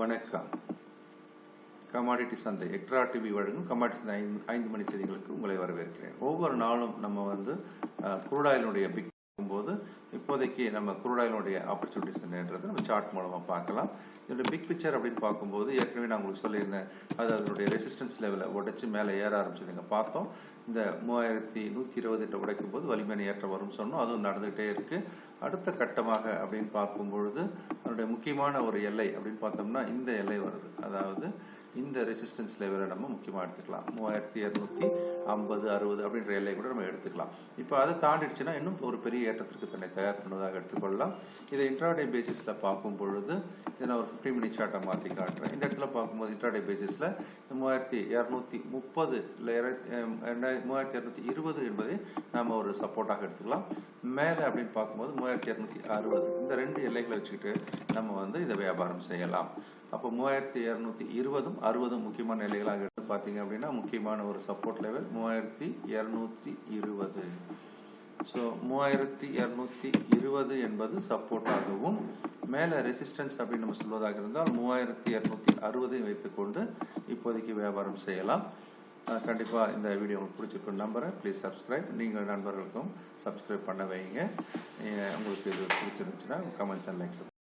வணக்கம். கமாடிட்டி சந்தை extra TV வழங்கும் கமாடிட்டி சந்தை ஐந்து ஐந்து மணி செய்திகளுக்கு உங்களை வரவேற்கிறேன். ஒவ்வொரு நாளும் நம்ம வந்து குருடாயினுடைய பிக்கும் போது இப்போதைக்கு நம்ம குரூடாயினுடைய ஆப்பர்ச்சுனிட்டிஸ் என்னன்றது நம்ம சார்ட் மூலமாக பார்க்கலாம். இதோட பிக் பிக்சர் அப்படின்னு பார்க்கும்போது ஏற்கனவே நான் உங்களுக்கு சொல்லியிருந்தேன். அது அதனுடைய ரெசிஸ்டன்ஸ் லெவலை உடைச்சு மேலே ஏற ஆரம்பிச்சதுங்க. பார்த்தோம். இந்த மூவாயிரத்தி நூற்றி இருபது உடைக்கும் போது வலிமையான ஏற்றம் வரும்னு சொன்னோம். அதுவும் நடந்துகிட்டே இருக்கு. அடுத்த கட்டமாக அப்படின்னு பார்க்கும் பொழுது அதனுடைய முக்கியமான ஒரு எல்லை அப்படின்னு பார்த்தோம்னா இந்த எல்லை வருது. அதாவது இந்த ரெசிஸ்டன்ஸ் லெவலை நம்ம முக்கியமாக எடுத்துக்கலாம். மூவாயிரத்தி இரநூத்தி ஐம்பது அறுபது அப்படின்ற எல்லை கூட நம்ம எடுத்துக்கலாம். இப்போ அதை தாண்டிடுச்சுன்னா இன்னும் ஒரு பெரிய ஏற்றத்திற்கு தன்னை தயார் பண்ணுவதாக எடுத்துக்கொள்ளலாம். இதை இன்ட்ராடே பேசிஸில் பார்க்கும் பொழுது இதை நான் ஒரு ஃபிஃப்டி மினிட் சார்ட்டை மாற்றி காட்டுறேன். இந்த இடத்துல பார்க்கும்போது இன்ட்ராடே பேசிஸில் மூவாயிரத்தி இரநூத்தி முப்பது இல்லை மூவாயிரத்தி இரநூத்தி இருபது என்பதை நாம் ஒரு சப்போர்ட்டாக எடுத்துக்கலாம். மேலே அப்படின்னு பார்க்கும்போது மூவாயிரத்தி இரநூத்தி அறுபது. இந்த ரெண்டு எல்லைகளை வச்சுக்கிட்டு நம்ம வந்து இதை வியாபாரம் செய்யலாம். அப்போ மூவாயிரத்தி இரநூத்தி இருபதும் அறுபதும் முக்கியமான எல்லைகளாக எடுத்து பார்த்தீங்க அப்படின்னா முக்கியமான ஒரு சப்போர்ட் லெவல் மூவாயிரத்தி இரநூத்தி இருபது. ஸோ மூவாயிரத்தி இரநூத்தி இருபது என்பது சப்போர்ட்டாகவும் மேலே ரெசிஸ்டன்ஸ் அப்படின்னு நம்ம சொல்வதாக இருந்தால் மூவாயிரத்தி இரநூத்தி அறுபதையும் வைத்துக்கொண்டு இப்போதைக்கு வியாபாரம் செய்யலாம். கண்டிப்பாக இந்த வீடியோ உங்களுக்கு பிடிச்சிருக்கும். நம்பரை ப்ளீஸ் சப்ஸ்கிரைப் நீங்கள் நண்பர்களுக்கும் சப்ஸ்கிரைப் பண்ண வைங்க உங்களுக்கு இது பிடிச்சிருந்துச்சுன்னா கமெண்ட்ஸ் அண்ட் லைக்ஸ்